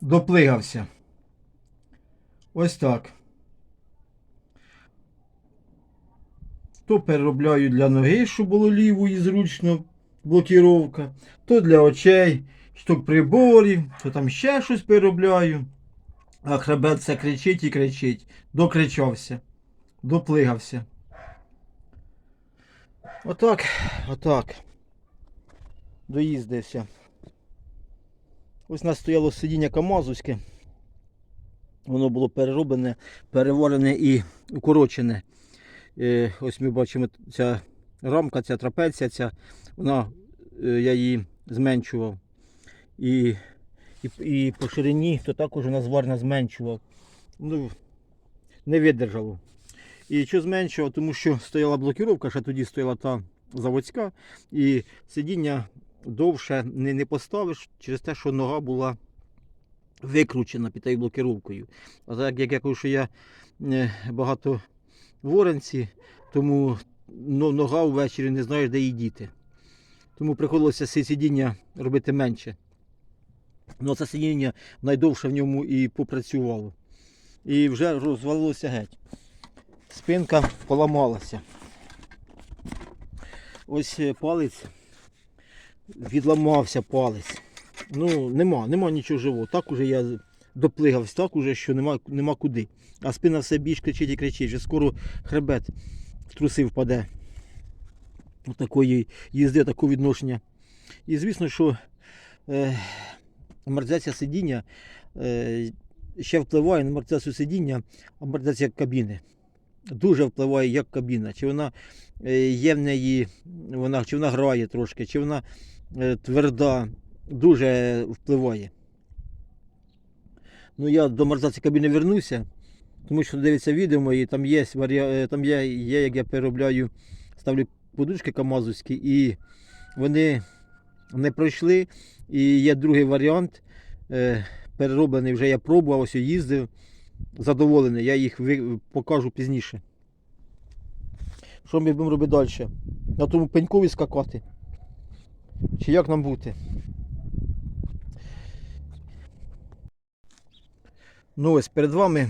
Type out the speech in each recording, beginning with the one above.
доплигався. Ось так. То переробляю для ноги, щоб було ліву і зручно блокіровка, то для очей, то приборів, то там ще щось переробляю. А хребет все кричить і кричить. Докричався. Доплигався. Отак, отак. Доїздився. Ось у нас стояло сидіння Камазовське. Воно було перероблене, переварене і укорочене. Е, Ось ми бачимо ця рамка, ця трапеція, ця, вона, е, я її зменшував. І, і, і по ширині, то також вона зварна зменшував. Ну, не видержало. І що зменшував, тому що стояла блокіровка, ще тоді стояла та заводська, і сидіння довше не, не поставиш через те, що нога була викручена під тією блокіровкою. А так як я кажу, що я е, багато в Оренці, тому ну, нога ввечері не знаєш, де її діти. Тому приходилося це сидіння робити менше. Ну, це сидіння найдовше в ньому і попрацювало. І вже розвалилося геть. Спинка поламалася. Ось е, палець, відламався палець. Ну, нема, нема нічого живого. Так уже я доплигався, так уже, що нема, нема куди. А спина все більш кричить і кричить. Вже скоро хребет в труси впаде. Такої їзди, такого відношення. І звісно, що е, амортизація сидіння е, ще впливає на амортизацію сидіння, амортизація кабіни. Дуже впливає як кабіна. Чи вона е, є в неї, вона, чи вона грає трошки, чи вона тверда, дуже впливає. Ну, я до амортизації кабіни вернуся, тому що дивиться відео мої, там є, е, там є, є, як я переробляю, ставлю подушки камазовські, і вони не пройшли. І є другий варіант. Е, перероблений вже я пробував, ось їздив. Задоволений, я їх покажу пізніше. Що ми будемо робити далі? На тому пенькові скакати. Чи як нам бути? Ну ось перед вами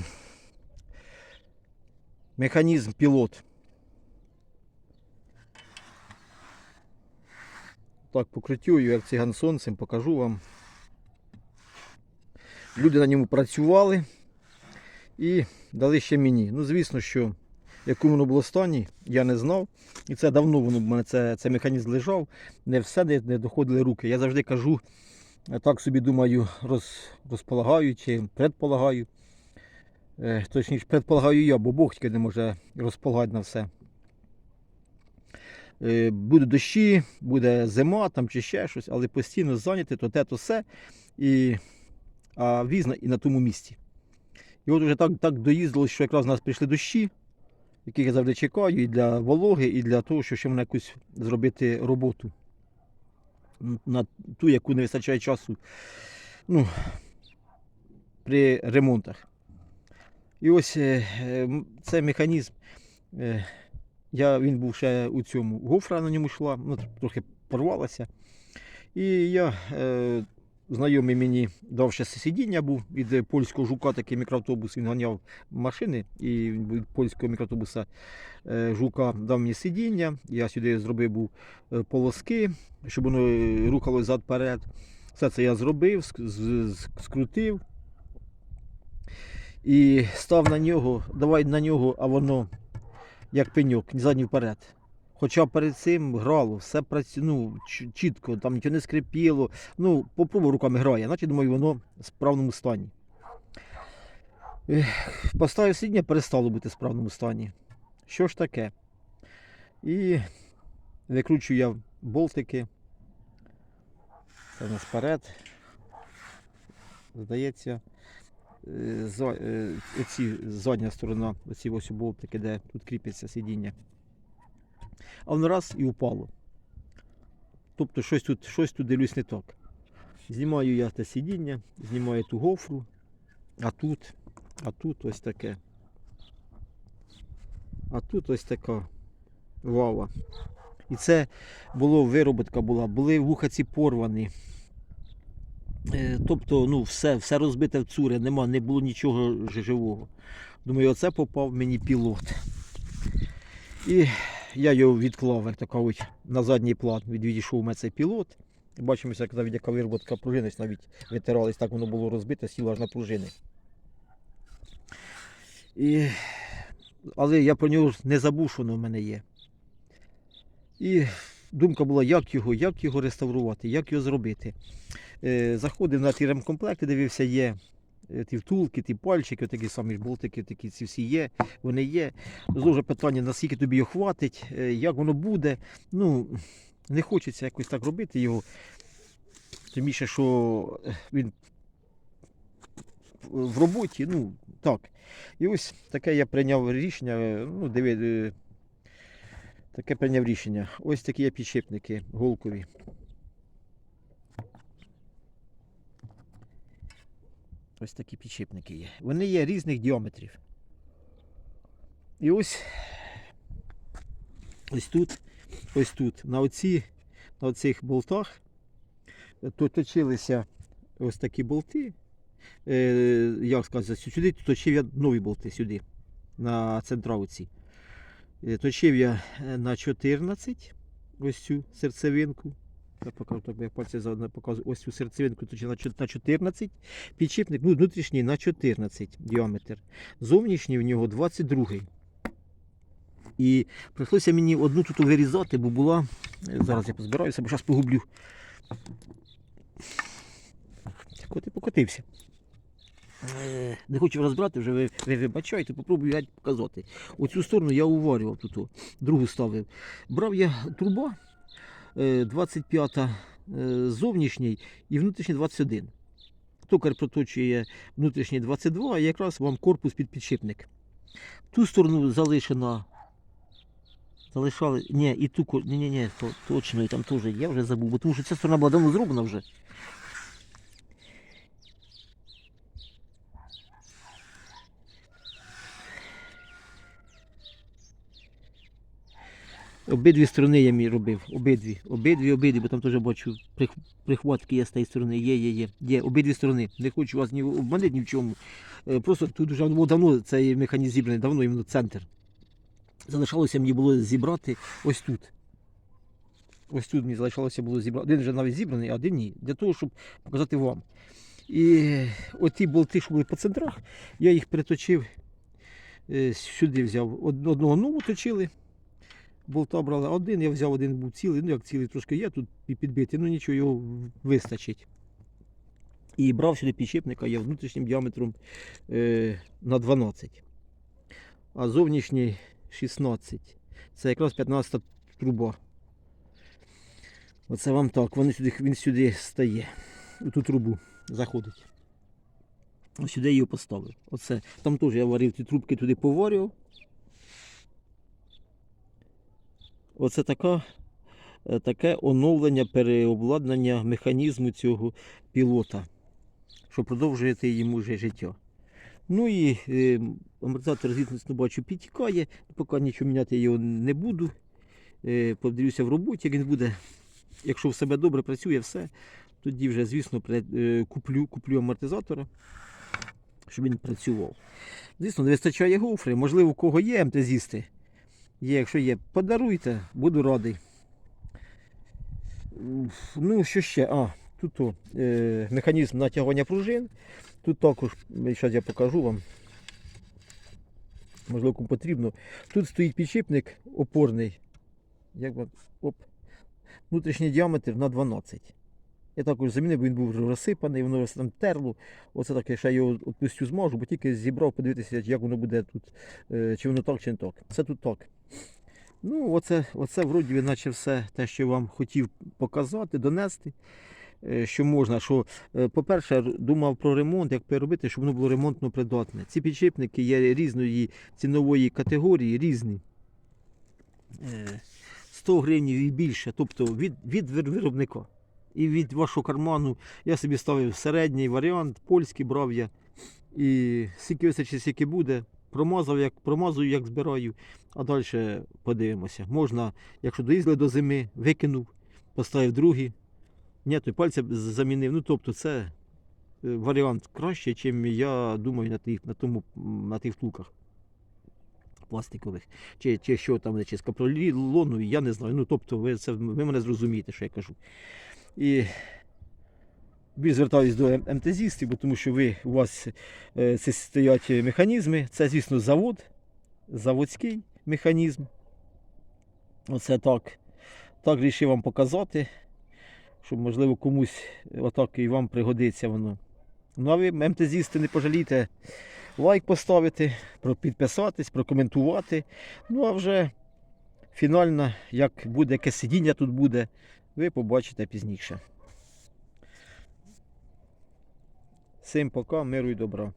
механізм пілот. Так, покриттю як циган сонцем, покажу вам. Люди на ньому працювали і дали ще мені. Ну, звісно, що в якому воно було стані, я не знав. І це давно воно в мене це, це механізм лежав. Не все не, не доходили руки. Я завжди кажу, так собі думаю, роз, розполагаю чи предполагаю. Е, точніше, предполагаю я, бо Бог тільки не може розполагати на все. Е, Будуть дощі, буде зима там чи ще щось, але постійно зайняти то те, то все. І, а візна і на тому місці. І от вже так, так доїздилось, що якраз у нас прийшли дощі, яких я завжди чекаю, і для вологи, і для того, щоб ще мене якусь зробити роботу. На ту, яку не вистачає часу ну, при ремонтах. І ось е, цей механізм. е, Я, він був ще у цьому гофра на ньому йшла, ну, трохи порвалася. І я, е, знайомий мені дав ще сидіння був від польського жука, такий мікроавтобус. Він ганяв машини і від польського мікроавтобуса е, жука дав мені сидіння. Я сюди зробив був е, полоски, щоб воно е, рухалося зад перед. Все це я зробив, скрутив. І став на нього, давай на нього, а воно як пеньок, ні задній вперед. Хоча перед цим грало, все працю... ну, чітко, там нічого не скрипіло. Ну, попробував руками грає, значить, думаю, воно в справному стані. Поставив сидіння, перестало бути в справному стані. Що ж таке? І викручую я болтики. Це нас вперед. Здається, е, е, оці, задня сторона, оці ось болтики, де тут кріпиться сидіння. А воно раз і упало. Тобто щось тут, щось тут дивлюсь не так. Знімаю я те сидіння, знімаю ту гофру, а тут, а тут ось таке. А тут ось така вава. І це було вироботка була, були вуха ці порвані. Е, Тобто, ну, все, все розбите в цури, нема, не було нічого живого. Думаю, оце попав мені пілот. І я його відклав, кажуть, на задній план. Відійшов у мене цей пілот. Бачимо, як навіть яка вироботка пружини, навіть витирались, так воно було розбите, сіло аж на пружини. І... Але я про нього не забув, що воно в мене є. І думка була, як його, як його реставрувати, як його зробити. Е, заходив на ті ремкомплекти, дивився, є ті втулки, ті пальчики, такі самі ж болтики, такі ці всі є, вони є. Знову питання, наскільки тобі його хватить, е, як воно буде. Ну, не хочеться якось так робити його. Тим більше, що він в роботі, ну так. І ось таке я прийняв рішення, е, ну, диви, е, таке прийняв рішення. Ось такі є підшипники голкові. Ось такі підшипники є. Вони є різних діаметрів. І ось ось тут, ось тут, на оці, на оцих болтах то точилися ось такі болти. Е, як сказати, сюди точив я нові болти сюди, на центравці. Е, Точив я е, на 14 ось цю серцевинку. Я покажу, так я пальці заодно показую. Ось цю серцевинку на 14. Підшипник, ну, внутрішній на 14 діаметр. Зовнішній в нього 22. І прийшлося мені одну тут вирізати, бо була. е, Зараз я позбираюся, бо зараз погублю. Коти ти покотився. Е, Не хочу розбирати, вже ви, ви вибачайте, попробую показати. Оцю сторону я уварював тут, другу ставив. Брав я труба 25 е, зовнішній і внутрішній 21. Токар проточує внутрішній 22, а якраз вам корпус під підшипник. Ту сторону залишено. Залишали. Ні, і ту ні, ні, ні, то, точно, і там теж є, вже забув, бо тому що ця сторона була давно зроблена вже. Обидві сторони я мій робив. Обидві. Обидві, обидві, бо там теж бачу прихватки є з тієї сторони. Є, є, є. Є, обидві сторони. Не хочу вас ні обманити ні в чому. Е, Просто тут вже було давно цей механізм зібраний, давно іменно центр. Залишалося мені було зібрати ось тут. Ось тут мені залишалося було зібрати. Один вже навіть зібраний, а один ні. Для того, щоб показати вам. І оті болти, що були по центрах, я їх приточив е, сюди взяв. Одного нову точили. Болта брали один, я взяв один був цілий, ну як цілий трошки є тут пі- підбитий, ну нічого його вистачить. І брав сюди підшипника, я внутрішнім діаметром е, на 12, а зовнішній 16. Це якраз 15 труба. Оце вам так, вони сюди, він сюди стає. У ту трубу заходить. Ось сюди його поставив. Оце. Там теж я варив ці трубки туди поварював. Оце така, е, таке оновлення, переобладнання механізму цього пілота, що продовжуєте йому вже життя. Ну і е, амортизатор, звісно, бачу, підтікає, поки нічого міняти його не буду. Е, подивлюся в роботі, як він буде. Якщо в себе добре працює, все, тоді вже, звісно, е, куплю, куплю амортизатора, щоб він працював. Звісно, не вистачає гофри, можливо, у кого є МТЗісти. Є, якщо є, подаруйте, буду радий. Ну, що ще? А, тут о, е, механізм натягування пружин. Тут також, зараз я покажу вам. Можливо, кому потрібно. Тут стоїть підшипник опорний. Як оп. Внутрішній діаметр на 12. Я також замінив, бо він був розсипаний, воно там терло. Оце так, я його повністю змажу, бо тільки зібрав подивитися, як воно буде тут, е, чи воно так, чи не так. Це тут так. Ну, оце, оце вроді наче все те, що я вам хотів показати, донести. е, Що можна, що, е, по-перше, думав про ремонт, як переробити, щоб воно було ремонтно придатне. Ці підшипники є різної цінової категорії, різні. Е, 100 гривень і більше, тобто від, від виробника. І від вашого карману я собі ставив середній варіант, польський брав я. І скільки вистачить, скільки буде. Промазав, як промазую, як збираю, а далі подивимося. Можна, якщо доїздили до зими, викинув, поставив другий, Ні, той пальця замінив. Ну, тобто, це е, варіант краще, ніж я думаю на тих, на тому, на тих втулках пластикових. Чи, чи що там, чи з капролону, я не знаю. Ну, тобто, ви, це, ви мене зрозумієте, що я кажу. І більш звертаюсь до ем- МТЗістів, бо тому що ви, у вас е, це стоять механізми. Це, звісно, завод, заводський механізм. Оце так. Так рішив вам показати, щоб, можливо, комусь отак і вам пригодиться воно. Ну а ви, МТЗісти, не пожалійте лайк поставити, підписатись, прокоментувати. Ну а вже фінально, як буде, яке сидіння тут буде, ви побачите пізніше. Всім пока, миру і добра.